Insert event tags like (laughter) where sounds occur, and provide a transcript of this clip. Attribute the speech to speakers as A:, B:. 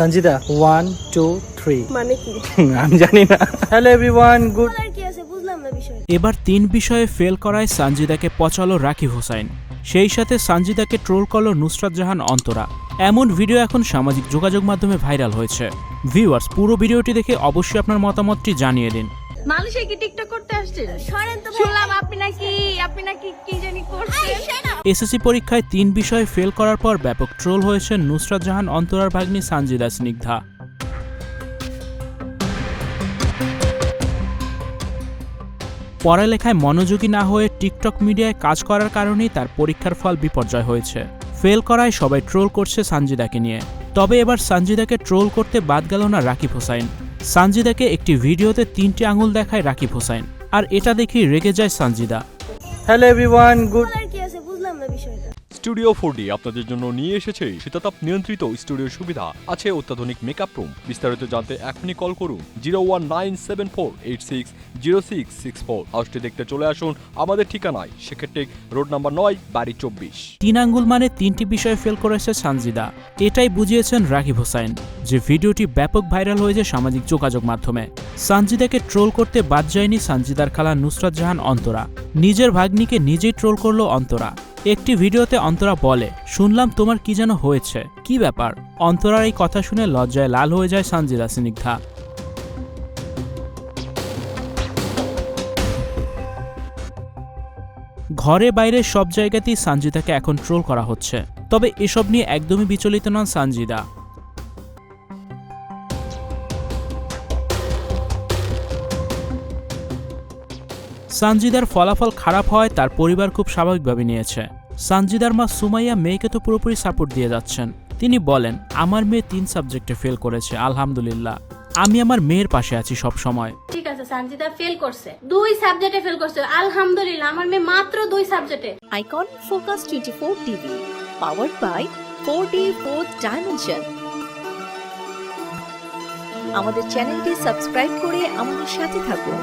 A: Sanjida one two three
B: মানে কি? (laughs)
A: আমি জানি না। হ্যালো এভরিওয়ান গুড
C: এবার তিন বিষয়ে ফেল করায় সানজিদাকে পচালো রাকিব হোসাইন। সেই সাথে সানজিদাকে ট্রোল করল নুসরাত জাহান অন্তরা। এমন ভিডিও এখন সামাজিক যোগাযোগ মাধ্যমে ভাইরাল হয়েছে। ভিউয়ার্স পুরো ভিডিওটি দেখে অবশ্যই আপনার মতামতটি জানিয়ে দিন।
D: মানুষে কি টিকটক করতে আসছে
B: সরেন তো
D: শুনলাম আপনি নাকি আপনি নাকি কি জানি করছেন।
C: এসএসসি পরীক্ষায় তিন বিষয়ে ফেল করার পর ব্যাপক ট্রোল হয়েছে নুসরাত জাহান অন্তরার ভাগ্নি সানজিদা স্নিগ্ধা। পড়ালেখায় মনোযোগী না হয়ে টিকটক মিডিয়ায় কাজ করার কারণেই তার পরীক্ষার ফল বিপর্যয় হয়েছে। ফেল করায় সবাই ট্রোল করছে সানজিদাকে নিয়ে। তবে এবার সানজিদাকে ট্রোল করতে বাদ গেল না রাকিব হোসাইন। সানজিদাকে একটি ভিডিওতে তিনটি আঙুল দেখায় রাকিব হোসাইন আর এটা দেখি রেগে যায় সানজিদা।
A: হ্যালো এভরিওয়ান গুড
B: কি আছে? বুঝলাম না বিষয়টা।
E: স্টুডিও ফোর আপনাদের জন্য নিয়ে এসেছে শীতাতাপ নিয়ন্ত্রিত স্টুডিও সুবিধা। আছে অত্যাধুনিক মেকআপ রুম বিস্তারিত জানতে এখনই কল করুন zero one nine seven four eight six zero six six four হাউসটি দেখতে চলে আসুন আমাদের ঠিকানায়। সেক্ষেত্রে রোড নাম্বার নয়, বাড়ি চব্বিশ।
C: তিন আঙ্গুল মানে তিনটি বিষয়ে ফেল করেছে সানজিদা। এটাই বুঝিয়েছেন রাকিব হোসাইন যে ভিডিওটি ব্যাপক ভাইরাল হয়েছে সামাজিক যোগাযোগ মাধ্যমে। সানজিদাকে ট্রোল করতে বাদ যায়নি সানজিদার খালা নুসরাত জাহান অন্তরা। নিজের ভাগ্নিকে নিজেই ট্রোল করল অন্তরা। একটি ভিডিওতে অন্তরা বলে, শুনলাম তোমার কি যেন হয়েছে। কি ব্যাপার? অন্তরার এই কথা শুনে লজ্জায় লাল হয়ে যায় সানজিদা স্নিগ্ধা। ঘরে বাইরে সব জায়গাতেই সানজিদাকে এখন ট্রোল করা হচ্ছে। তবে এসব নিয়ে একদমই বিচলিত নন সানজিদা। সানজিদার ফলাফল খারাপ হয় তার পরিবার খুব স্বাভাবিকভাবে নিয়েছে। সানজিদার মা সুমাইয়া মেয়েকে তো পুরোপুরি সাপোর্ট দিয়ে যাচ্ছেন। তিনি বলেন আমার মেয়ে তিন সাবজেক্টে ফেল করেছে আলহামদুলিল্লাহ। আমি আমার মেয়ের পাশে আছি সব সময়
D: ঠিক আছে সঞ্জিতা ফেল করছে। দুই সাবজেক্টে ফেল করছে। আলহামদুলিল্লাহ আমার মেয়ে মাত্র দুই সাবজেক্টে।
F: Icon Focus 24 TV, powered by 4D 4th Dimension. আমাদের চ্যানেলটি সাবস্ক্রাইব করে আমাদের সাথে থাকুন।